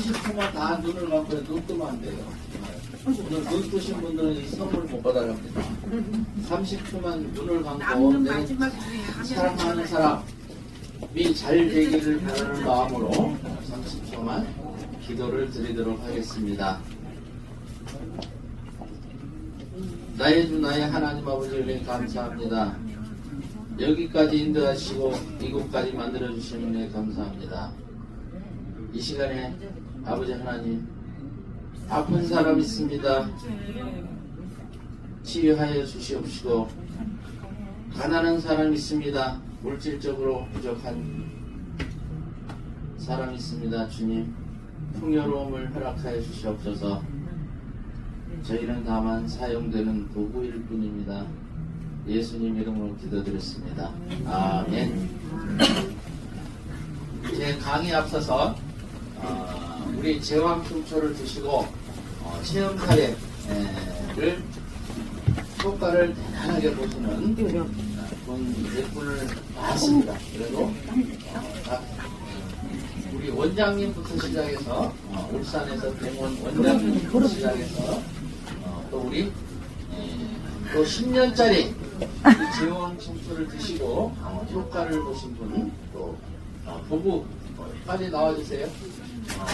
30초만 다 눈을 감고 눈 뜨면 안 돼요. 오늘 눈 뜨신 분들은 이 선물 못 받아갑니다. 30초만 눈을 감고 남는 내 마지막 중에 하면 사랑하는 사람이 잘 되기를 바라는 마음으로 30초만 기도를 드리도록 하겠습니다. 나의 주 나의 하나님 아버지 은혜 감사합니다. 여기까지 인도하시고 이곳까지 만들어 주신 은혜 감사합니다. 이 시간에 아버지 하나님 아픈 사람 있습니다. 치유하여 주시옵시고 가난한 사람 있습니다. 물질적으로 부족한 사람 있습니다. 주님 풍요로움을 허락하여 주시옵소서. 저희는 다만 사용되는 도구일 뿐입니다. 예수님 이름으로 기도드렸습니다. 아멘. 제 강의 앞서서 어, 우리 제왕충초를 드시고 어, 체험 사례를 효과를 대단하게 보시는 분 예분을 봤습니다. 그래도 어, 각, 우리 원장님부터 시작해서 어, 울산에서 병원 원장님부터 시작해서 어, 또 우리 에, 또 10년짜리 재원 청소를 드시고 어, 효과를 보신 분또 어, 보고 어, 빨리 나와주세요. 어,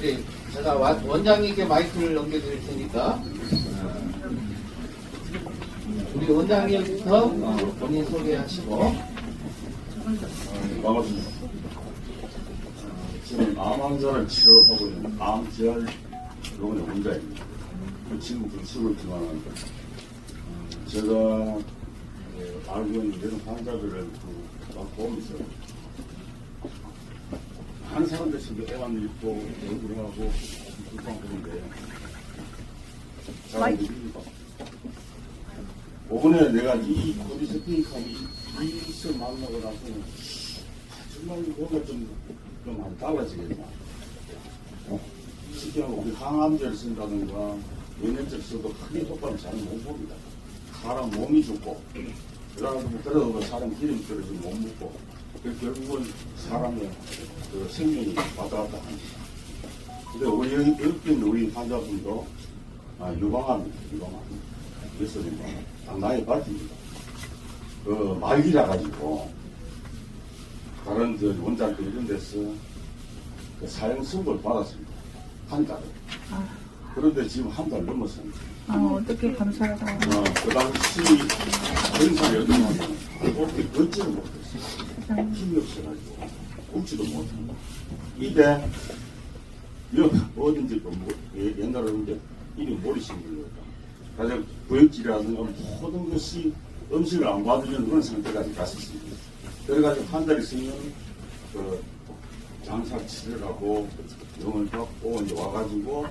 네, 제가 와- 원장님께 마이크를 넘겨드릴 테니까 어, 우리 원장님부터 어, 본인 소개하시고 반갑습니다. 지금 암 환자를 치료하고 있는 암재활 병원의 원장입니다. 그 지금 그 치고 있지만 제가 어, 알고 있는 이런 환자들을 그 보면서 한 사람들 지금 애만 입고 얼굴 하고 불쌍 그런데 잘 모릅니다. 오번에 내가 이 코디스피카이 이것을 만나고 나서는 정말 뭔가 좀, 좀 많이 달라지겠나. 어? 쉽게 우리 항암제를 쓴다든가 연염제를 써도 크게 효과를 잘 못 봅니다. 사람 몸이 죽고 그러고 그러고 사람 기름 떨어지고 못 먹고 그 결국은 사람의 그 생명이 왔다 갔다 하는. 근데 우리 있는 우리 환자분도 아, 유방암입니다. 유방암. 그래서 딱 나이 밝힙니다. 그 말기라 가지고 다른 그 원장들 이런 데서 그 사형 선고를 받았습니다. 한 달에. 그런데 지금 한 달 넘었습니다. 아, 어떻게 감사하다. 어, 그 당시 전사 여동하면 어떻게 걷지를 못했어요. 힘이 없어가지고 걷지도 못하고 입에 여 어딘지 또 뭐, 예, 옛날에 이제 이리 머리 심들렸다. 가장 구역질이라든가 모든 것이 음식을 안 받으면 그런 상태까지 갔었습니다. 그래가지고 한 달 있으면 그 장사 치료하고 병을 받고 이제 와가지고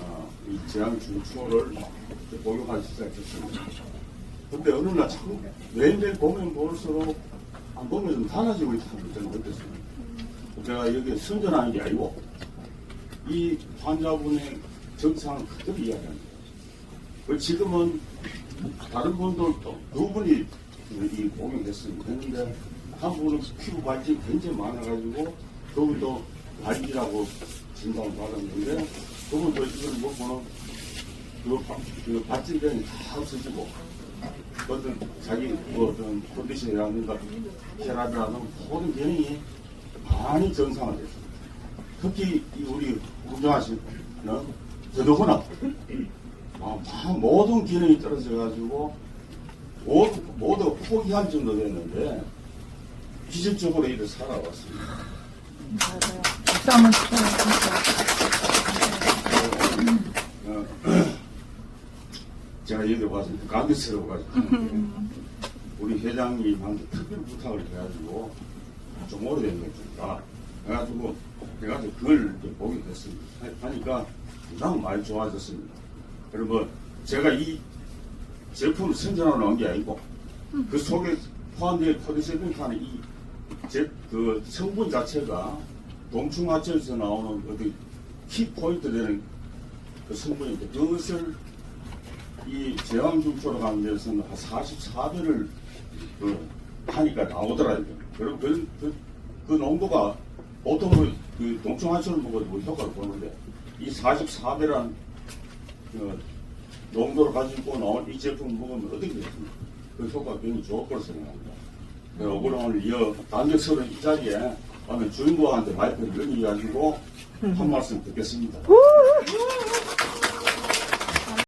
어, 이 재앙 중추를 복용하기 시작했습니다. 근데 어느 날참 매일매일 보면 볼수록 안 보면 좀 달라지고 있다는 걸 저는 느꼈습니다. 제가 여기 선전하는 게 아니고 이 환자분의 증상을 그대로 이야기합니다. 그 지금은 다른 분들도 두 분이 이 복용했습니다. 했는데 한 분은 피부 발진이 굉장히 많아가지고 그분도 발기라고 진단을 받았는데 그분도 이걸 먹고는 그, 바- 그 발진병이 다 없어지고 어떤 자기 그 어떤 컨디션이라든가 혈압이라든가 모든 기능이 많이 정상화됐습니다. 특히 이 우리 운전하시는 더더구나 아, 다 모든 기능이 떨어져가지고 모두, 모두 포기할 정도 됐는데 기적적으로 이렇게 살아왔습니다. 박수 한번 진짜. 어, 제가 여기 와서 감기스러워 가지고 우리 회장님한테 특별 부탁을 해가지고 좀 오래된 거니까 해가지고 해가지고 그걸 보게 됐습니다. 하- 하니까 너무 많이 좋아졌습니다. 그리고 제가 이 제품을 선전하러 나온 게 아니고 그 속에 포함된 코디세븐타는 이 제, 그 성분 자체가 동충하천에서 나오는 어떤 키포인트 되는 그 성분인데 그것을 이 제왕중초로 가는 데서는 한 44배를 그 하니까 나오더라고요. 그럼 그, 그, 그 농도가 보통은 그 동충하수를 먹어도 뭐 효과를 보는데 이 44배란 그 농도를 가지고 나온 이 제품을 먹으면 어떻게 되겠습니까? 그 효과가 굉장히 좋을 거로 생각합니다. 그래서 오늘 이 단적스러운 이 자리에 오늘 주인공한테 발표를 넘겨가지고 한 말씀 듣겠습니다.